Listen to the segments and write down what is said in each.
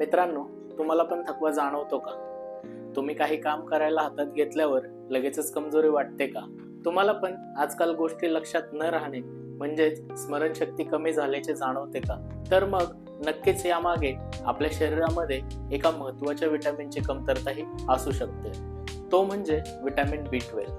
मित्रांनो तुम्हाला पण थकवा जाणवतो का? तुम्ही काही काम करायला हातात घेतल्यावर लगेचच कमजोरी वाटते का? तुम्हाला पण आजकाल गोष्टी लक्षात न राहणे म्हणजेच स्मरणशक्ती कमी झाल्याचे जाणवते का? तर मग नक्कीच यामागे आपल्या शरीरामध्ये एका महत्त्वाच्या विटॅमिनची कमतरताही असू शकते. तो म्हणजे विटॅमिन बी ट्वेल्व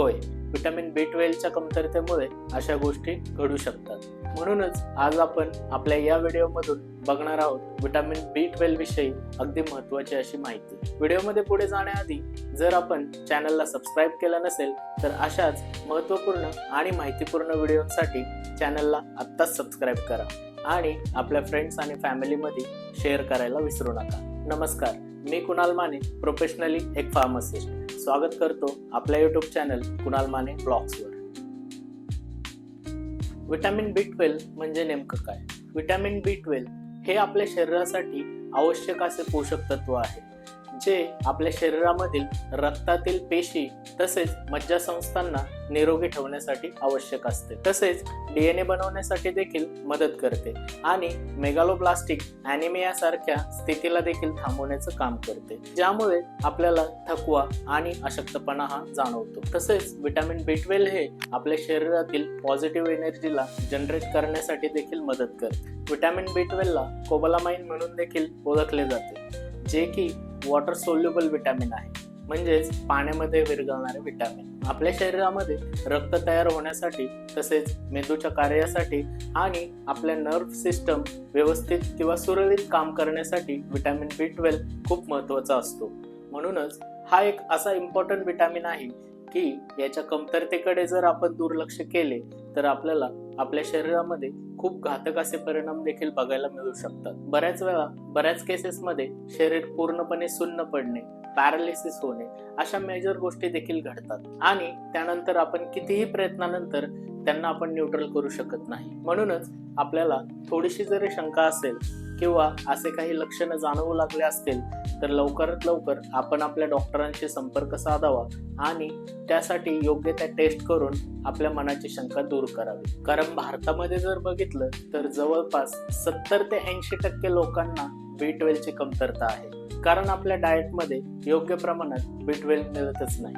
होय. व्हिटॅमिन बी ट्वेल्वच्या कमतरतेमुळे अशा गोष्टी घडू शकतात. म्हणूनच आज आपण आपल्या या व्हिडिओमधून बघणार आहोत व्हिटॅमिन बी ट्वेल्व विषयी अगदी महत्वाची अशी माहिती. व्हिडिओमध्ये पुढे जाण्याआधी जर आपण चॅनलला सबस्क्राईब केलं नसेल तर अशाच महत्त्वपूर्ण आणि माहितीपूर्ण व्हिडिओसाठी चॅनलला आत्ताच सबस्क्राईब करा आणि आपल्या फ्रेंड्स आणि फॅमिलीमध्ये शेअर करायला विसरू नका. नमस्कार मी कुणाल माने प्रोफेशनली एक फार्मासिस्ट. स्वागत करतो आपल्या युट्यूब चॅनल कुणाल माने ब्लॉग्सवर विटॅमिन बी ट्वेल्व म्हणजे नेमकं काय? विटॅमिन बी ट्वेल्व हे आपल्या शरीरासाठी आवश्यक असे पोषक तत्व आहे. जे आपल्या शरीरामधील रक्तातील पेशी तसेच मज्जासंस्थांना निरोगी ठेवण्यासाठी आवश्यक असते. तसेच डीएनए बनवण्यासाठी देखील मदत करते आणि मेगालोप्लास्टिक अॅनिमिया सारख्या स्थितीला देखील थांबवण्याचं काम करते. ज्यामुळे आपल्याला थकवा आणि अशक्तपणा हा जाणवतो. तसेच विटॅमिन बी ट्वेल्व हे आपल्या शरीरातील पॉझिटिव्ह एनर्जीला जनरेट करण्यासाठी देखील मदत करते. विटॅमिन बी ट्वेल्वला कोबलामाइन म्हणून देखील ओळखले जाते. जे की वॉटर सोल्युबल विटॅमिन आहे. म्हणजेच पाण्यामध्ये विरघळणारे विटॅमिन आपल्या शरीरामध्ये रक्त तयार होण्यासाठी तसेच मेंदूच्या कार्यासाठी आणि आपल्या नर्व्ह सिस्टम व्यवस्थित किंवा सुरळीत काम करण्यासाठी विटॅमिन बी ट्वेल्व खूप महत्त्वाचा असतो. म्हणूनच हा एक असा इम्पॉर्टंट विटॅमिन आहे की याच्या कमतरतेकडे जर आपण दुर्लक्ष केले तर आपल्याला आपल्या शरीरामध्ये खूप घातक असे परिणाम देखील बघायला मिळू शकतात. बऱ्याच वेळा बऱ्याच केसेसमध्ये शरीर पूर्णपणे सुन्न पडणे पॅरालिसिस होणे अशा मेजर गोष्टी देखील घडतात. आणि त्यानंतर आपण कितीही प्रयत्नानंतर त्यांना आपण न्यूट्रल करू शकत नाही. म्हणूनच आपल्याला थोडीशी जरी शंका असेल किंवा असे काही लक्षणं जाणवू लागले असतील तर लवकरात लवकर आपण आपल्या डॉक्टरांशी संपर्क साधावा आणि त्यासाठी योग्य त्या टेस्ट करून आपल्या मनाची शंका दूर करावी. कारण भारतामध्ये जर बघितलं तर जवळपास सत्तर ते ऐंशी टक्के लोकांना बी ट्वेल्वची कमतरता आहे. कारण आपल्या डाएटमध्ये योग्य प्रमाणात बी ट्वेल्व मिळतच नाही.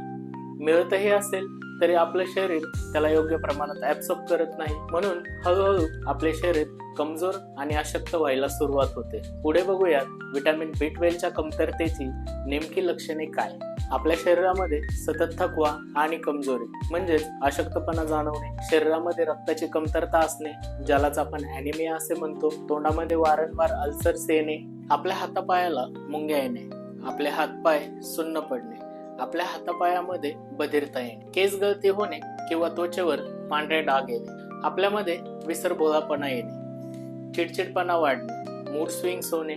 मिळतही असेल तरी आपलं शरीर त्याला योग्य प्रमाणात ऍब्सॉर्ब करत नाही. म्हणून हळूहळू आपले शरीर कमजोर आणि अशक्त व्हायला सुरुवात होते. पुढे बघूयात विटॅमिन बी ट्वेल्वच्या कमतरतेची नेमकी लक्षणे काय? आपल्या शरीरामध्ये सतत थकवा आणि कमजोरी म्हणजेच अशक्तपणा जाणवणे शरीरामध्ये रक्ताची कमतरता असणे ज्यालाच आपण अॅनिमिया असे म्हणतो तोंडामध्ये वारंवार अल्सर्स येणे आपल्या हातापायाला मुंग्या येणे आपले हातपाय सुन्न पडणे आपल्या हातापायामध्ये बधिरता येणे केस गळती होणे किंवा त्वचेवर पांढरे डाग येणे आपल्यामध्ये विसरबोलापणा येणे चिडचिडपणा वाढणे मूड स्विंग्स होणे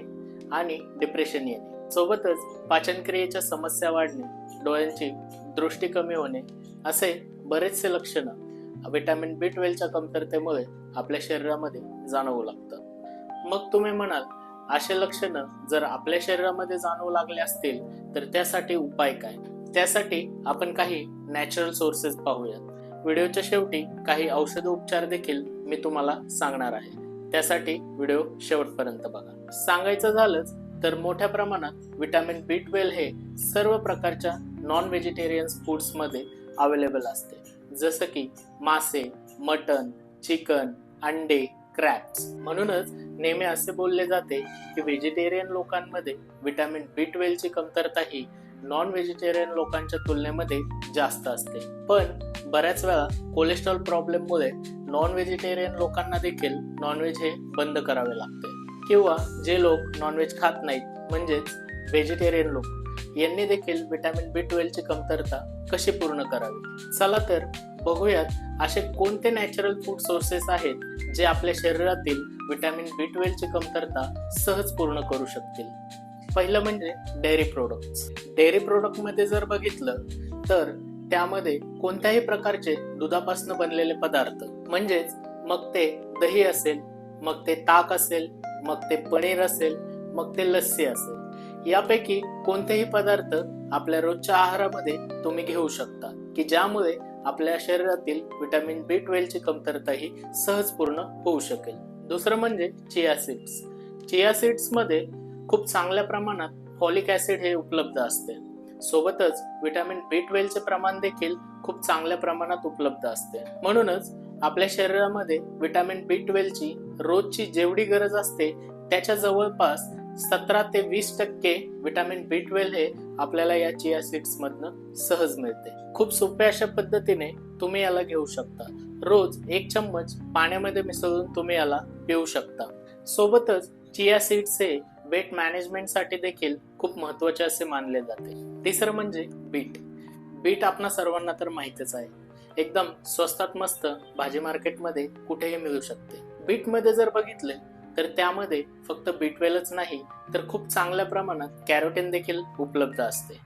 आणि डिप्रेशन येणे. सोबतच पाचनक्रियेच्या समस्या वाढणे डोळ्यांची दृष्टी कमी होणे असे बरेचसे लक्षणं विटॅमिन बी ट्वेल्वच्या कमतरतेमुळे आपल्या शरीरामध्ये जाणवू लागतं मग तुम्ही म्हणाल असे लक्षणं जर आपल्या शरीरामध्ये जाणवू लागले असतील तर त्यासाठी उपाय काय? त्यासाठी आपण काही नॅचरल सोर्सेस पाहूयात. व्हिडिओच्या शेवटी काही औषध उपचार देखील मी तुम्हाला सांगणार आहे. त्यासाठी व्हिडिओ शेवटपर्यंत बघा. सांगायचं झालंच तर मोठ्या प्रमाणात विटॅमिन बी ट्वेल्व हे सर्व प्रकारच्या नॉन व्हेजिटेरियन फूड्समध्ये अवेलेबल असते. जसं की मासे मटन चिकन अंडे क्रॅप्स म्हणूनच नेहमी असे बोलले जाते की व्हेजिटेरियन लोकांमध्ये व्हिटॅमिन बी ट्वेल्वची कमतरता ही नॉन व्हेजिटेरियन लोकांच्या तुलनेमध्ये जास्त असते. पण बऱ्याच वेळा कोलेस्ट्रॉल प्रॉब्लेममुळे नॉन व्हेजिटेरियन लोकांना देखील नॉनव्हेज हे बंद करावे लागते. किंवा जे लोक नॉनव्हेज खात नाहीत म्हणजेच व्हेजिटेरियन लोक यांनी देखील व्हिटॅमिन बी ट्वेल्वची कमतरता कशी पूर्ण करावी? चला तर बघूयात असे कोणते नॅचरल फूड सोर्सेस आहेत जे आपल्या शरीरातील व्हिटॅमिन बी ट्वेल्वची कमतरता सहज पूर्ण करू शकतील? पहिलं म्हणजे डेअरी प्रोडक्ट्स डेअरी प्रोडक्टमध्ये जर बघितलं तर त्यामध्ये कोणत्याही प्रकारचे दुधापासून बनलेले पदार्थ म्हणजेच मग ते दही असेल मग ते ताक असेल मग ते पनीर असेल मग ते लस्सी असेल. यापैकी कोणतेही पदार्थ आपल्या रोजच्या आहारामध्ये तुम्ही घेऊ शकता की ज्यामुळे आपल्या शरीरातील विटॅमिन बी ट्वेल्वची कमतरता ही सहज पूर्ण होऊ शकेल. दुसरं म्हणजे चिया सीड्स. चिया सीड्समध्ये खूप चांगल्या प्रमाणात फॉलिक ऍसिड हे उपलब्ध असते. सोबतच विटॅमिन बी ट्वेल्वचे प्रमाण देखील खूप चांगल्या प्रमाणात उपलब्ध असते. म्हणूनच आपल्या शरीरामध्ये विटॅमिन बी ट्वेल्वची रोजची जेवढी गरज असते त्याच्या जवळपास सतरा ते वीस टक्के विटामिन बी ट्वेल्व हे आपल्याला या चिया सीड्स मधनं सहज मिळते. खूप सोप्या अशा पद्धतीने तुम्ही याला घेऊ शकता. रोज एक चम्मच पाण्यामध्ये मिसळून तुम्ही याला पिऊ शकता. सोबतच चिया सीड्स हे वेट मॅनेजमेंटसाठी देखील खूप महत्त्वाचे असे मानले जाते. तिसरं म्हणजे बीट. बीट आपणा सर्वांना तर माहितच आहे. एकदम स्वस्तात मस्त भाजी मार्केटमध्ये कुठेही मिळू शकते. बीटमध्ये जर बघितले तर त्यामध्ये फक्त बीटवेलच नाही तर खूप चांगल्या प्रमाणात कॅरोटीन देखील उपलब्ध असते.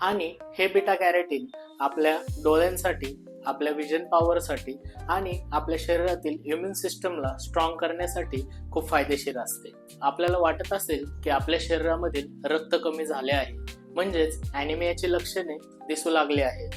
आणि हे बीटा कॅरोटीन आपल्या डोळ्यांसाठी आपल्या विजन पॉवरसाठी आणि आपल्या शरीरातील इम्युन सिस्टमला स्ट्रॉंग करण्यासाठी खूप फायदेशीर असते. आपल्याला वाटत असेल की आपल्या शरीरामधील रक्त कमी झाले आहे. म्हणजेच ॲनिमियाची लक्षणे दिसू लागली आहेत.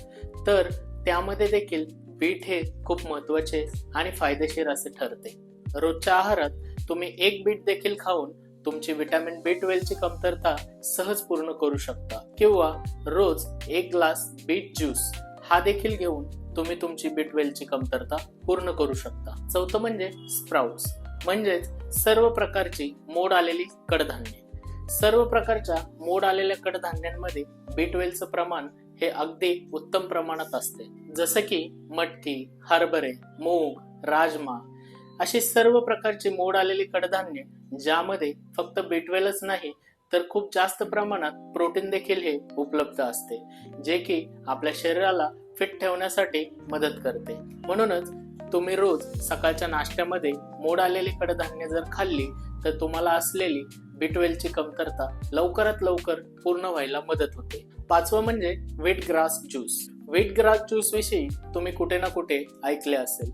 तर त्यामध्ये देखील बीट हे खूप महत्त्वाचे आणि फायदेशीर असे ठरते. रोजच्या आहारात तुम्ही एक बीट देखील खाऊन तुमची विटॅमिन बी ट्वेल्वची कमतरता सहज पूर्ण करू शकता. किंवा रोज एक ग्लास बीट ज्यूस हा देखील घेऊन तुम्ही तुमची बी ट्वेल्वची कमतरता पूर्ण करू शकता. चौथं म्हणजे स्प्राउट्स. म्हणजेच सर्व प्रकारची मोड आलेली कडधान्ये. सर्व प्रकारच्या मोड आलेल्या कडधान्यांमध्ये बी ट्वेल्वचं प्रमाण हे अगदी उत्तम प्रमाणात असते. जसं की मटकी हरभरे मूग राजमा अशी सर्व प्रकारची मोड आलेली कडधान्य ज्यामध्ये फक्त बिटवेलच नाही तर खूप जास्त प्रमाणात प्रोटीन देखील हे उपलब्ध असते जे की आपल्या शरीराला फिट ठेवण्यासाठी मदत करते. म्हणूनच तुम्ही रोज सकाळच्या नाश्त्यामध्ये मोड आलेली कडधान्य जर खाल्ली तर तुम्हाला असलेली बिटवेलची कमतरता लवकरात लवकर पूर्ण व्हायला मदत होते. पाचवं म्हणजे wheat grass juice wheat grass juice विषयी तुम्ही कुठे ना कुठे ऐकले असेल.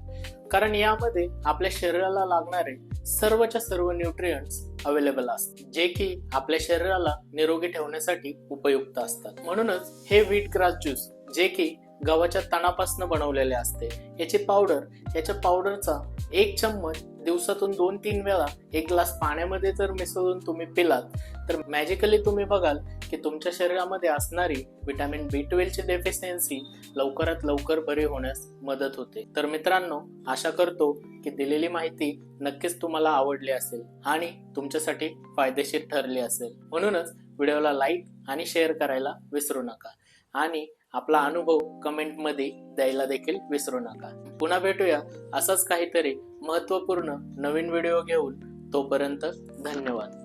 कारण यामध्ये आपल्या शरीराला लागणारे सर्वच्या सर्व न्यूट्रियंट्स अवेलेबल असतात जे की आपल्या शरीराला निरोगी ठेवण्यासाठी उपयुक्त असतात. म्हणूनच हे व्हीट ग्रास ज्यूस जे की गव्हाच्या तणापासून बनवलेले असते याची पावडर याच्या पावडरचा एक चम्मच दिवसातून दोन तीन वेळा एक ग्लास पाण्यामध्ये जर मिसळून तुम्ही पिलात तर मॅजिकली तुम्ही बघाल की तुमच्या शरीरामध्ये असणारी विटॅमिन बी ट्वेल्वची डेफिशियन्सी लवकरात लवकर बरी होण्यास मदत होते. तर मित्रांनो आशा करतो की दिलेली माहिती नक्कीच तुम्हाला आवडली असेल आणि तुमच्यासाठी फायदेशीर ठरली असेल. म्हणूनच व्हिडिओला लाईक आणि शेअर करायला विसरू नका आणि आपला अनुभव कमेंटमध्ये द्यायला देखील विसरू नका. पुन्हा भेटूया असंच काहीतरी महत्त्वपूर्ण नवीन व्हिडिओ घेऊन. तोपर्यंत धन्यवाद.